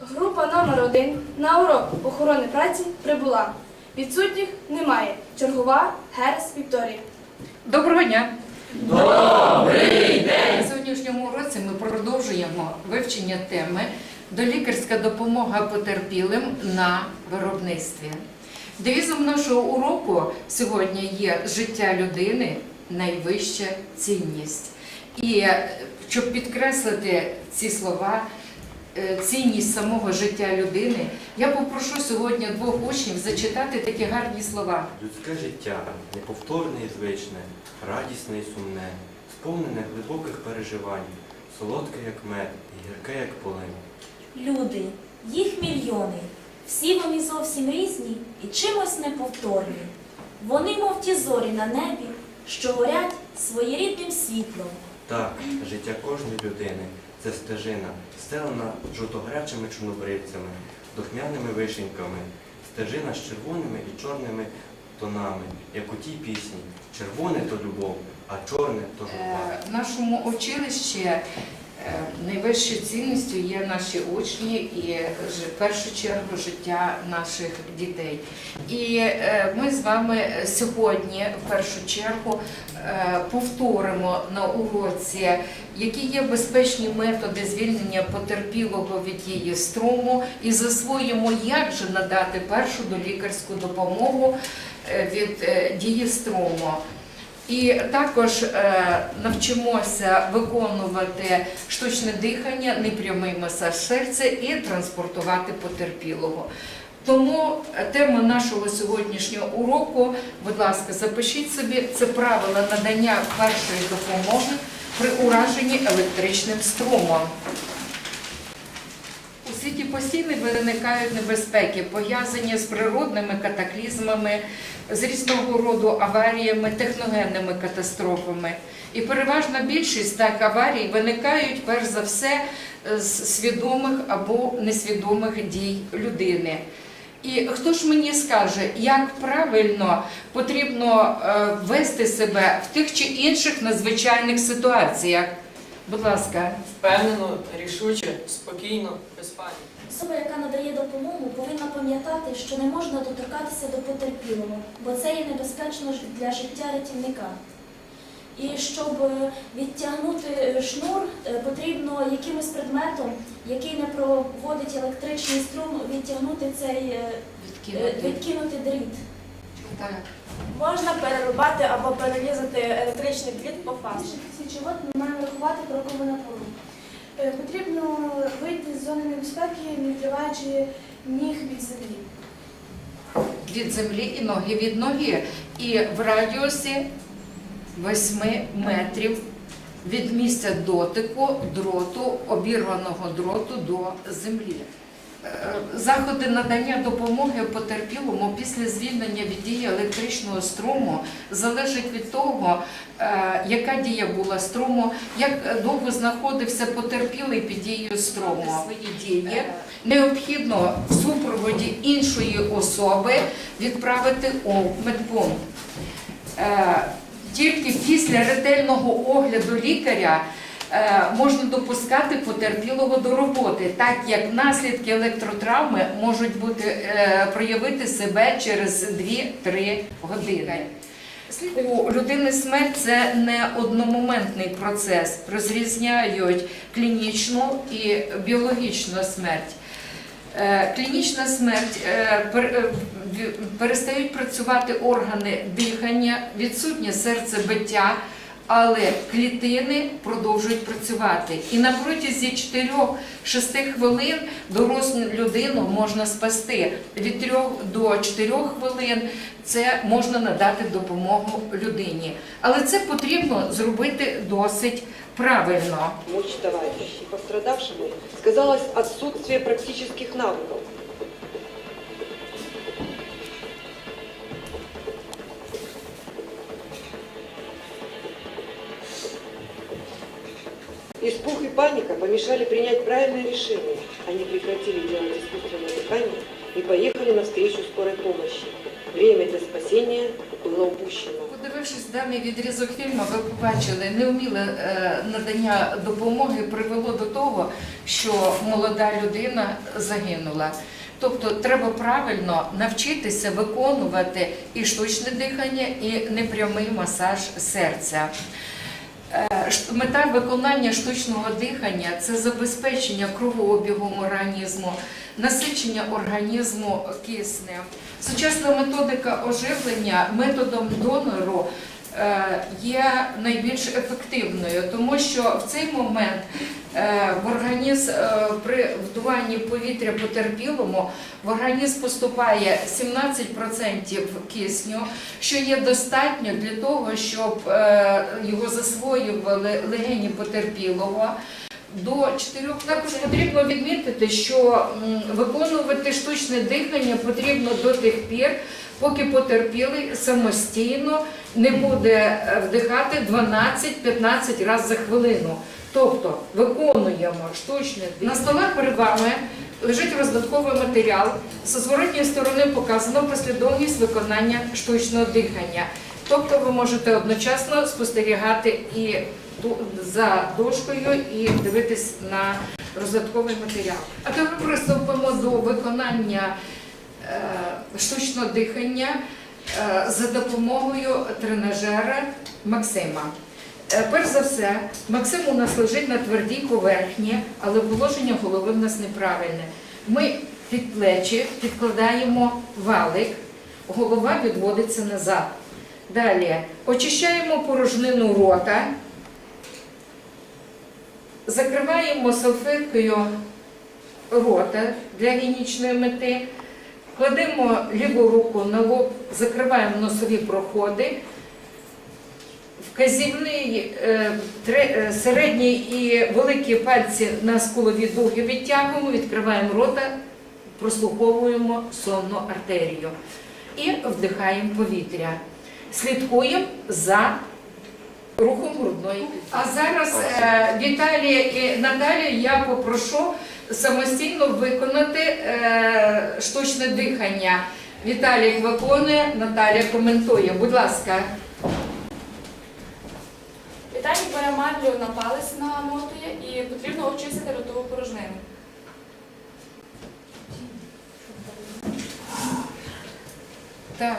Група номер один на урок охорони праці прибула. Відсутніх немає. Чергова Герес Вікторія. Доброго дня! Добрий день! На сьогоднішньому уроці ми продовжуємо вивчення теми долікарська допомога потерпілим на виробництві. Девізом нашого уроку сьогодні є життя людини найвища цінність. І е, щоб підкреслити ці слова, цінність самого життя людини, я попрошу сьогодні двох учнів зачитати такі гарні слова. Людське життя неповторне і звичне, радісне і сумне, сповнене глибоких переживань, солодке, як мед, і гірке, як полин. Люди, їх мільйони, всі вони зовсім різні і чимось неповторні. Вони, мов ті зорі на небі, що горять своєрідним світлом. Так, життя кожної людини це стежина, стелена жовтогрячими чорнобривцями, духмяними вишеньками, стежина з червоними і чорними тонами, як у тій пісні. Червоне то любов, а чорне то журба. Е, В нашому училищі найвищою цінністю є наші учні і в першу чергу життя наших дітей. І е, ми з вами сьогодні в першу чергу е, повторимо на уроці, які є безпечні методи звільнення потерпілого від її струму, і засвоїмо, як же надати першу долікарську допомогу е, від е, дії струму. І також е, навчимося виконувати штучне дихання, непрямий масаж серця і транспортувати потерпілого. Тому е, тема нашого сьогоднішнього уроку, будь ласка, запишіть собі, це правила надання першої допомоги при ураженні електричним струмом. Постійно виникають небезпеки, пов'язані з природними катаклізмами, з різного роду аваріями, техногенними катастрофами. І переважна більшість так аварій виникають перш за все з свідомих або несвідомих дій людини. І хто ж мені скаже, як правильно потрібно е, вести себе в тих чи інших надзвичайних ситуаціях? Будь ласка. Впевнено, рішуче, спокійно, без паніки. Особа, яка надає допомогу, повинна пам'ятати, що не можна доторкатися до потерпілого, бо це є небезпечно для життя рятівника. І щоб е, відтягнути е, шнур, е, потрібно якимось предметом, який не проводить електричний струм, відтягнути цей Відкинути. відкинути дріт. Так. Можна перерубати або перерізати електричний дріт по фасу. Після чого ми маємо рахувати крокову напору. Е, Потрібно вийти з зони небезпеки, не відриваючи ніг від землі. від землі і ноги від ноги. І в радіусі 8 метрів від місця дотику дроту, обірваного дроту до землі. Е, Заходи надання допомоги потерпілому після звільнення від дії електричного струму залежить від того, е, яка дія була струму, як довго знаходився потерпілий під дією струму. Свої дії необхідно в супроводі іншої особи відправити у медпункт. Е, Тільки після ретельного огляду лікаря е, можна допускати потерпілого до роботи, так як наслідки електротравми можуть бути, е, проявити себе через 2-3 години. У людини смерть це не одномоментний процес. Розрізняють клінічну і біологічну смерть. Е, Клінічна смерть е, е, перестають працювати органи дихання, відсутнє серцебиття, але клітини продовжують працювати. І на протязі 4-6 хвилин дорослу людину можна спасти. Від 3 до 4 хвилин це можна надати допомогу людині. Але це потрібно зробити досить правильно. Помочь товарищу пострадавшему сказалось отсутствие практических навыков. Испуг и паника помешали принять правильное решение. Они прекратили делать искусственное дыхание и поехали навстречу скорой помощи. Время для спасения было упущено. Подивившись даний відрізок фільму, ви побачили, неуміле е, надання допомоги привело до того, що молода людина загинула. Тобто треба правильно навчитися виконувати і штучне дихання, і непрямий масаж серця. Е, Мета виконання штучного дихання це забезпечення кровообігу організму, насичення організму киснем. Сучасна методика оживлення методом донору є найбільш ефективною, тому що в цей момент е, в організм е, при вдуванні повітря потерпілому в організм поступає 17% кисню, що є достатньо для того, щоб е, його засвоювали легені потерпілого. До 4 також потрібно відмітити, що виконувати штучне дихання потрібно до тих пір, поки потерпілий самостійно не буде е, вдихати 12-15 разів за хвилину. Тобто виконуємо штучне дихання. На столах перед вами лежить роздатковий матеріал. З зворотньої сторони показано послідовність виконання штучного дихання. Тобто ви можете одночасно спостерігати і за дошкою і дивитись на роздатковий матеріал. А тепер приступимо до виконання е, штучного дихання е, за допомогою тренажера Максима. Е, Перш за все, Максим у нас лежить на твердій поверхні, але положення голови в нас неправильне. Ми під плечі підкладаємо валик, голова відводиться назад. Далі очищаємо порожнину рота, закриваємо салфеткою рота для гігієнічної мети, кладемо ліву руку на лоб, закриваємо носові проходи. Вказівний, е, е, середній і великі пальці на скулові дуги відтягуємо, відкриваємо рота, прослуховуємо сонну артерію і вдихаємо повітря. Слідкуємо за рухом грудної. А зараз е, Віталія і Наталію я попрошу самостійно виконати е, штучне дихання. Віталій виконує, Наталія коментує. Будь ласка. Віталій бере марлю на палець намотує і потрібно очистити ротову порожнину. Так,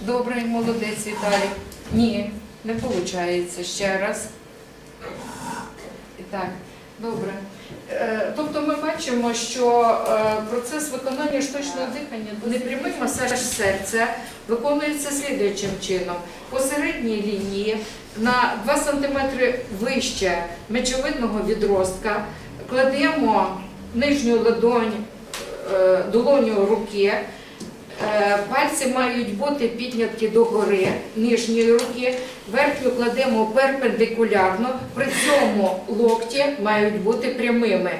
добре, молодець Віталій. Ні, не виходить. Ще раз. І так, добре. Е, Тобто ми бачимо, що е, процес виконання штучного дихання, непрямий масаж серця виконується слідуючим чином. По середній лінії на 2 см вище мечовидного відростка кладемо нижню ладонь, е, долоню руки. Е, Пальці мають бути підняті догори нижньої руки, верхню кладемо перпендикулярно, при цьому локті мають бути прямими.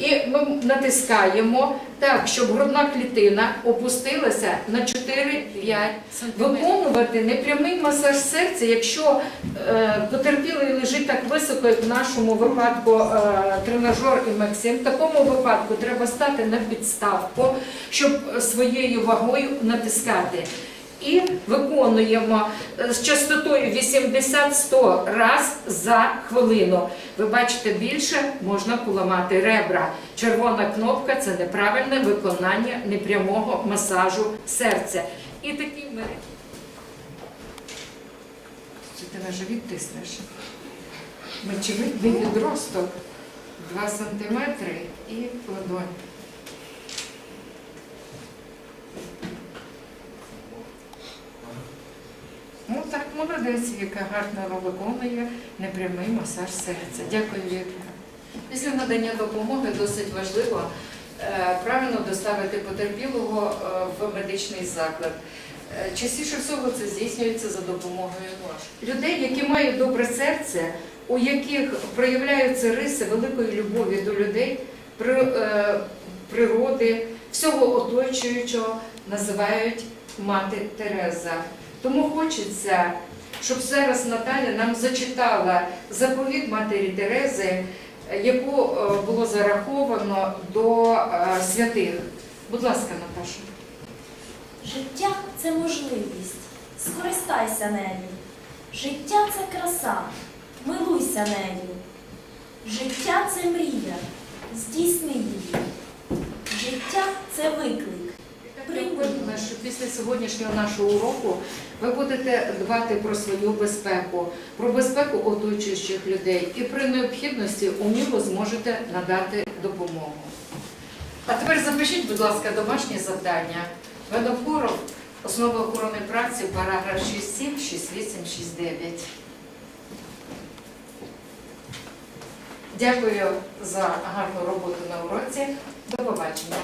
І ми натискаємо так, щоб грудна клітина опустилася на 4-5 см. Виконувати непрямий масаж серця, якщо е, потерпілий лежить так високо, як в нашому випадку е, тренажер і Максим, в такому випадку треба стати на підставку, щоб своєю вагою натискати. І виконуємо е, з частотою 80-100 раз за хвилину. Ви бачите, більше можна поламати ребра. Червона кнопка це неправильне виконання непрямого масажу серця. І такі ми. Чи ти на живіт тиснеш? Мечевидний відросток 2 см і ладонь. Ну так, молодець, яка гарно виконує непрямий масаж серця. Дякую, Віка. Після надання допомоги досить важливо е, правильно доставити потерпілого е, в медичний заклад. Е, Частіше всього це здійснюється за допомогою нож. Людей, які мають добре серце, у яких проявляються риси великої любові до людей, природи, всього оточуючого, називають мати Тереза. Тому хочеться, щоб зараз Наталя нам зачитала заповіт матері Терези, яку е, було зараховано до е, святих. Будь ласка, Наташа. Життя це можливість. Скористайся нею. Життя це краса, милуйся нею. Життя це мрія, здійсни її. Життя це виклик. Я впевнена, що після сьогоднішнього нашого уроку ви будете дбати про свою безпеку, про безпеку оточуючих людей і при необхідності уміло зможете надати допомогу. А тепер запишіть, будь ласка, домашнє завдання. Винокуров, основи охорони праці, параграф 6.7, 6.8, 6.9. Дякую за гарну роботу на уроці. До побачення.